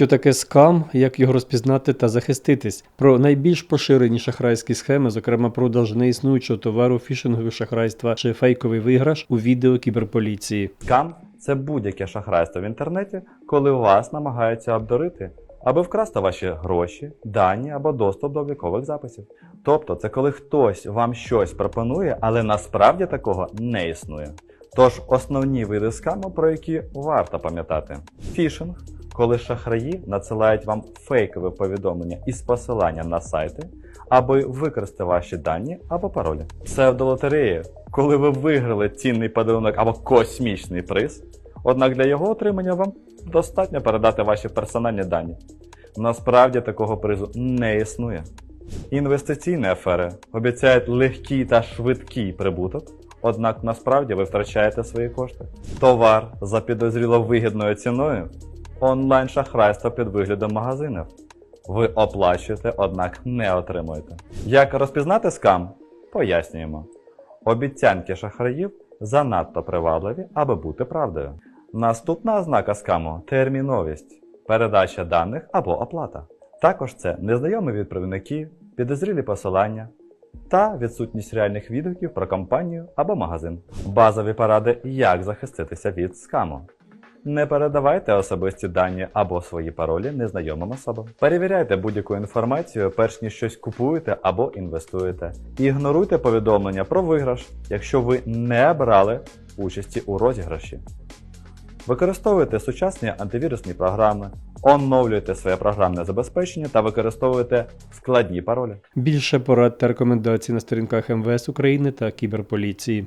Що таке скам, як його розпізнати та захиститись? Про найбільш поширені шахрайські схеми, зокрема продаж неіснуючого товару, фішингові шахрайства чи фейковий виграш у відео кіберполіції. Скам це будь-яке шахрайство в інтернеті, коли вас намагаються обдурити, аби вкрасти ваші гроші, дані або доступ до облікових записів. Тобто, це коли хтось вам щось пропонує, але насправді такого не існує. Тож основні види скаму, про які варто пам'ятати: фішинг, коли шахраї надсилають вам фейкове повідомлення із посиланням на сайти, аби використати ваші дані або паролі. Псевдолотереї, коли ви виграли цінний подарунок або космічний приз, однак для його отримання вам достатньо передати ваші персональні дані. Насправді такого призу не існує. Інвестиційні афери обіцяють легкий та швидкий прибуток, однак насправді ви втрачаєте свої кошти. Товар за підозріло вигідною ціною, онлайн шахрайство під виглядом магазинів. Ви оплачуєте, однак не отримуєте. Як розпізнати скам? Пояснюємо. Обіцянки шахраїв занадто привабливі, аби бути правдою. Наступна ознака скаму терміновість, передача даних або оплата. Також це незнайомі відправники, підозрілі посилання та відсутність реальних відгуків про компанію або магазин. Базові поради, як захиститися від скаму. Не передавайте особисті дані або свої паролі незнайомим особам. Перевіряйте будь-яку інформацію, перш ніж щось купуєте або інвестуєте. Ігноруйте повідомлення про виграш, якщо ви не брали участі у розіграші. Використовуйте сучасні антивірусні програми, оновлюйте своє програмне забезпечення та використовуйте складні паролі. Більше порад та рекомендацій на сторінках МВС України та кіберполіції.